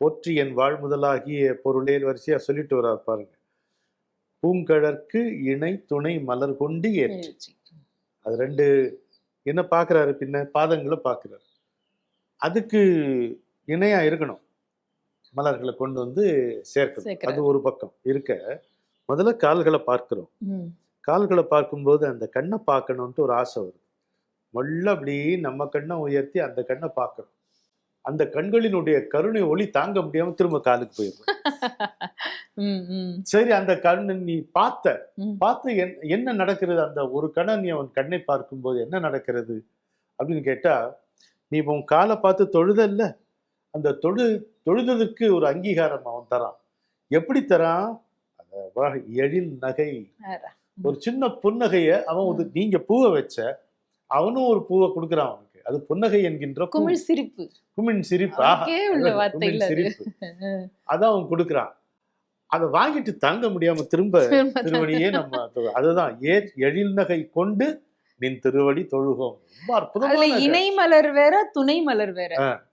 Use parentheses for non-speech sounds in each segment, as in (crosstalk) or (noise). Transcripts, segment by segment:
போற்றி என் வாழ்முதலாகிய பொருளே வரிசையா சொல்லிட்டு வர்றார் பாருங்க. பூங்கழற்கு இணை துணை மலர் கொண்டு ஏற்றி. எழுச்சி. அது ரெண்டு என்ன பார்க்கறாரு பின்ன? பாதங்களை பார்க்கறாரு அதுக்கு இணையா இருக்கணும். மலர்களை கொண்டு வந்து சேர்க்கணும். அது ஒரு பக்கம். இருக்க முதல்ல கால்களை பார்க்கிறோம். கால்களை பார்க்கும்போது அந்த கண்ணை பார்க்கணுன்ட்டு ஒரு ஆசை வருது. மொள்ள அப்படி நம்ம கண்ணை உயர்த்தி அந்த கண்ணை பார்க்கணும் அந்த கண்களினுடைய கருணை ஒளி தாங்க முடியாம திரும்ப காலுக்கு போயிடும் (laughs) சரி அந்த கண்ணு நீ பார்த்த. பார்த்து என்- என்ன நடக்கிறது? அந்த ஒரு கண்ணை நீ அவன் கண்ணை பார்க்கும்போது என்ன நடக்கிறது? அப்படின்னு கேட்டா நீ இப்ப உன் காலை பார்த்து தொழுதல்ல? அந்த தொழு தொழுததுக்கு ஒரு அங்கீகாரம் அவன் தரான். எப்படி தரான்? எழில் நகை. ஒரு சின்ன புன்னகைய அவன் நீங்க பூவை வச்ச அவனும் ஒரு பூவை கொடுக்குறான் அவனுக்கு. அது புன்னகை என்கின்ற. குமிழ் சிரிப்பு. குமிழ் சிரிப்பு. சிரிப்பு. (laughs) அதான் அவன் கொடுக்குறான். அதை வாங்கிட்டு தாங்க முடியாம திரும்ப (laughs) திருவடியே நம்ம அதுதான் ஏ எழில் நகை கொண்டு நின் திருவடி தொழுகோம். ரொம்ப அற்புதமான இணை மலர் வேற துணை மலர் வேற.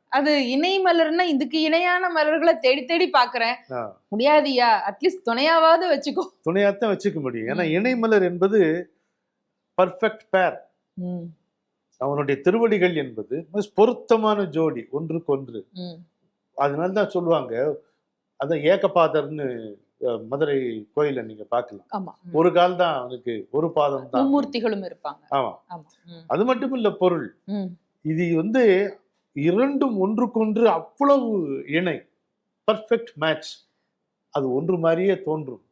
அது இணை மலர்னா இதுக்கு இணையான மலர்களை தேடி தேடி பாக்குறேன். முடியாதியா? அட்லீஸ்ட் துணையாவது வச்சுக்கோ. துணையாத்தான் வச்சுக்க முடியும். ஏன்னா இணைமலர் என்பது பர்ஃபெக்ட் பேர் அவனுடைய திருவடிகள் என்பது பொருத்தமான ஜோடி ஒன்றுக்கொன்று. அதனால தான் சொல்லுவாங்க அதான் ஏகபாதர்னு மதுரை கோயில நீங்க பார்க்கலாம். ஆமா. ம். ஒரு கால் தான் அவனுக்கு ஒரு பாதம் தான் மும்மூர்த்திகளும் இருப்பாங்க. ஆமா. அது மட்டும் இல்ல பொருள். இது வந்து இரண்டும் ஒன்றுக்கொன்று அவ்வளவு இணை. Perfect match. அது ஒன்று மாதிரியே தோன்றும்.